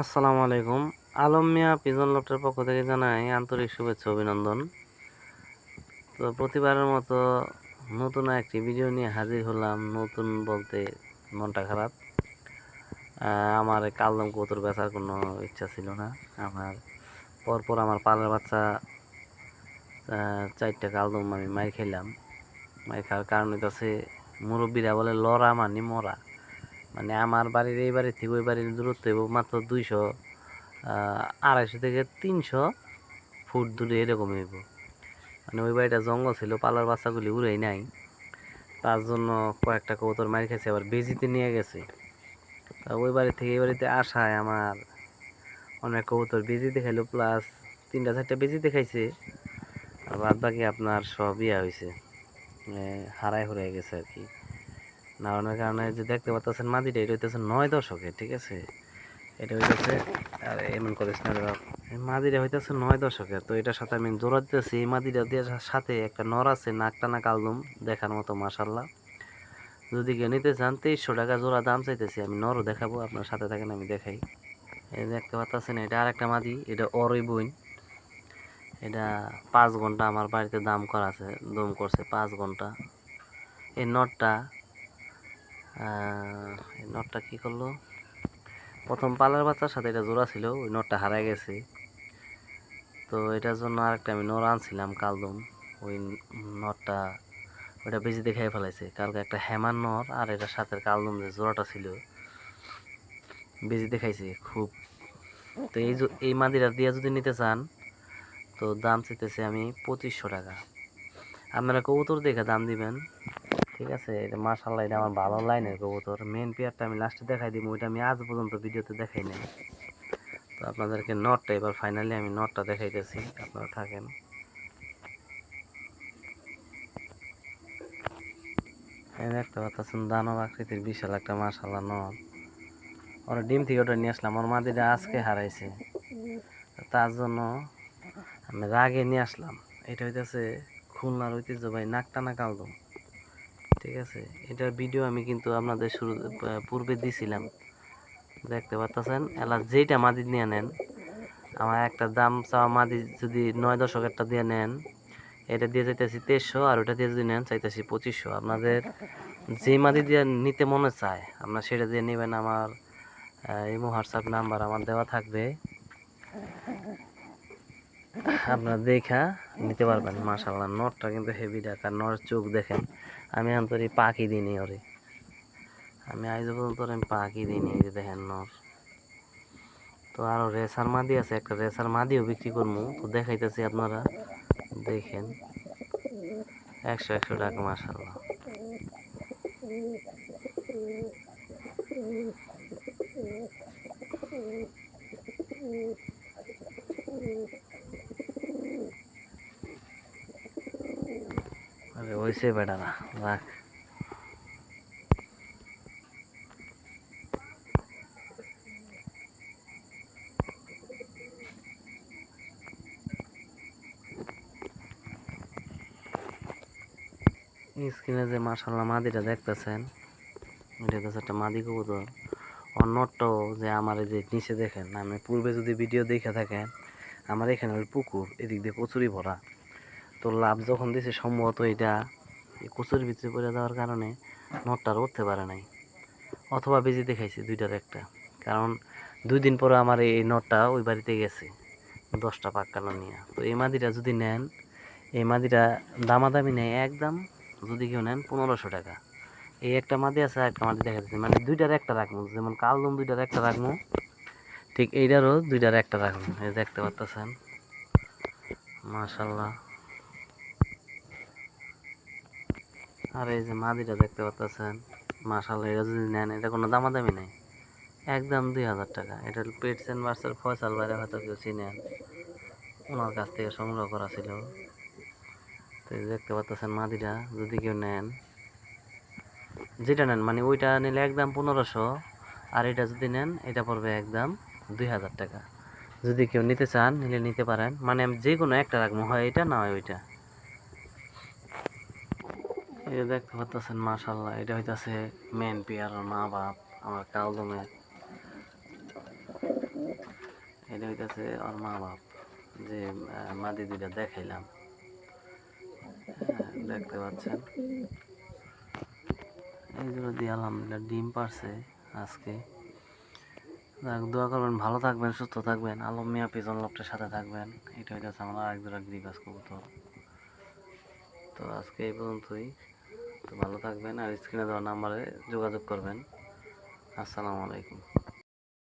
আসসালামু আলাইকুম। আলম মিয়া পিজন লফটের পক্ষ থেকে জানাই আন্তরিক শুভেচ্ছা অভিনন্দন। তো প্রতিবারের মতো নতুন একটি ভিডিও নিয়ে হাজির হলাম নতুন বলতে মনটা খারাপ। আমার কালদম কৌতুর বেচার কোনো ইচ্ছা ছিল না। আমার পরপর আমার পালের বাচ্চা চারটা কালদম আমি মার খেলাম মার খাওয়ার কারণ হইতাছে মুরব্বীরা বলে লড়া মানি মরা। মানে আমার বাড়ির এই বাড়ি থেকে ওই বাড়ির দূরত্ব হইব মাত্র দুইশো আড়াইশো থেকে তিনশো ফুট দূরে এরকম হইব। মানে ওই বাড়িটা জঙ্গল ছিল, পালার বাচ্চাগুলি উড়েই নাই। তার জন্য কয়েকটা কবুতর মারি খেয়েছে আবার বেজিতে নিয়ে গেছে। তা ওই বাড়ি থেকে এই বাড়িতে আসায় আমার অনেক কবুতর বেজিতে খাইলো, প্লাস তিনটা চারটা বেজিতে খাইছে। আর বাদ বাকি আপনার সব ইয়া হয়েছে হারাই হয়ে গেছে আর কি। নাড়ানোর কারণে যে দেখতে পাচ্ছেন মাদিটা এটা হইতেছে নয় দশকে, ঠিক আছে? এটা হইতেছে, আর এমন করিস না রে মাদিটা হইতেছে নয় দশকের তো এটার সাথে আমি জোড়া দিতেছি। এই মাদিটা দিয়ে সাথে একটা নর আছে নাক টানা কালদম, দেখার মতো মাসাল্লাহ যদি কেউ নিতে চান, তেইশশো টাকা জোড়া দাম চাইতেছি, আমি নরও দেখাবো, আপনার সাথে থাকেন, আমি দেখাই। এই দেখতে পাচ্ছেন এটা আর একটা মাদি এটা অরই বইন। এটা পাঁচ ঘণ্টা আমার বাড়িতে দাম করা আছে, দম করছে পাঁচ ঘণ্টা। এই নটটা নটটা কি করল? প্রথম পালার বাচ্চার সাথে এটা জোড়া ছিল, ওই নটটা হারাই গেছে। তো এটার জন্য আরেকটা আমি নর আনছিলাম, কালদম। ওই নটটা ওটা বেশি দেখাই ফেলাইছে। কালকে একটা হেমার নর আর এটার সাথে কালদম যে জোড়াটা ছিল বেশি দেখাইছে খুব। তো এই এই মাদিরা দিয়ে যদি নিতে চান, তো দাম চাইতেছে আমি পঁচিশশো টাকা। আপনারা কবুতর দেখে দাম দিবেন। ঠিক আছে এটা মাশাল্লাহ এটা আমার ভালো লাইনের কবুতর। মেন পেয়ারটা আমি লাস্টে দেখাই দিব, ওইটা আমি আজ পর্যন্ত ভিডিওতে দেখাই নাই। তো আপনাদেরকে নটটা এবার ফাইনালি আমি নটটা দেখাইতেছি, আপনারা থাকেন। দেখতে পাচ্ছেন, দানব আকৃতির বিশাল একটা মাশাল্লাহ নট ওরা ডিম থেকে ওটা নিয়ে আসলাম, ওর মাদিটা আজকে হারাইছে। তার জন্য আমি রাগে নিয়ে আসলাম। এটা হইতেছে খুলনার ঐতিহ্যবাহী নাকটানা কালদম। ঠিক আছে? এটার ভিডিও আমি কিন্তু আপনাদের শুরু পূর্বে দিছিলাম। দেখতে পাচ্ছেন এলা যেইটা মাদি নিয়ে নেন, আমার একটা দাম চাওয়া মাদি যদি নয় দশক একটা দিয়ে নেন, এটা দিয়ে চাইতেছি তেইশশো, আর ওটা দিয়ে যদি নেন চাইতেছি পঁচিশশো। আপনাদের যে মাদি দিয়ে নিতে মনে চায়, আপনার সেটা দিয়ে নেবেন আমার ইমো হোয়াটসঅ্যাপ নাম্বার আমার দেওয়া থাকবে। আপনার দেখা নিতে পারবেন মাশাল্লাহ নটটা কিন্তু হেভি ডাকা নর চোখ দেখেন। আমি আন্তরি পাখি দিইনি ওরে। আমি আজ পর্যন্ত আমি পাখি দিইনি যে দেখেন নর। তো আরও রেসার মাদি আছে, একটা রেসার মাদিও বিক্রি করব তো দেখাইতেছি আপনারা, দেখেন। একশো একশো টাকা মাশাল্লাহ আরে, ওইসে বেটারা। রাখ। স্ক্রিনে যে মাশাল্লাহ মাদিটা দেখতেছেন, এটা হচ্ছে একটা মাদি কবুতর। অন্যটাও যে আমার যে নিচে দেখেন, আমি পূর্বে যদি ভিডিও দেখে থাকেন, আমার এখানে ওই পুকুর, এদিক দিয়ে কচুরি ভরা। তো লাভ যখন দিছে সম্ভবত এটা এই কচুরির ভিতরে পড়ে যাওয়ার কারণে নটটা আর উঠতে পারে নাই। অথবা বেজি দেখাইছে দুইটার একটা। কারণ দুই দিন পরে আমার এই নটটা ওই বাড়িতে গেছে, দশটা পাক্কানো নিয়ে। তো এই মাদিটা যদি নেন, এই মাদিটা দামাদামি নেয় একদম, যদি কেউ নেন পনেরোশো টাকা। এই একটা মাদি আছে একটা মাদি দেখা যাচ্ছে। মানে দুইটার একটা রাখব, যেমন কালদম দুইটার একটা রাখব, ঠিক এইটারও দুইটার একটা রাখব। এই দেখতে পাচ্ছেন? মাশাল্লাহ। আর এই যে মাদিটা দেখতে পাচ্ছেন মাশাল্লাহ এটা যদি নেন, এটা কোনো দামাদামি নেই। একদম দুই হাজার টাকা। এটা পেটস অ্যান্ড বার্সের ফয়সাল বাইরে হয়তো কেউ চিনেন ওনার কাছ থেকে সংগ্রহ করা ছিল। তো দেখতে পাচ্ছেন মাদিটা, যদি কেউ নেন। যেটা নেন মানে ওইটা নিলে একদম পনেরোশো, আর এটা যদি নেন, এটা পড়বে একদম দুই হাজার টাকা। যদি কেউ নিতে চান, নিলে নিতে পারেন। মানে আমি যে কোনো একটা রাখব, হয় এটা না হয় ওইটা। এই যে দেখতে পাচ্ছেন মাশাল্লাহ এটা হইতাছে মেন পেয়ার মা বাপ আমার কালদমের এটা হইতেছে ওর মা বাপ যে মাদি দুইটা দেখাইলাম। হ্যাঁ, দেখতে পাচ্ছেন। এইগুলো দিয়ে আলহামদুলিল্লাহ ডিম পারছে আজকে। যাক, দোয়া করবেন ভালো থাকবেন সুস্থ থাকবেন। আলম মিয়া পিজন লোকটার সাথে থাকবেন। এটা হইতেছে আমার আরেক জোড়া গ্রিবাস কবুতর। তো আজকে এই পর্যন্তই। ভালো থাকবেন আর স্ক্রিনে দেওয়া নাম্বারে যোগাযোগ করবেন। আসসালামু আলাইকুম।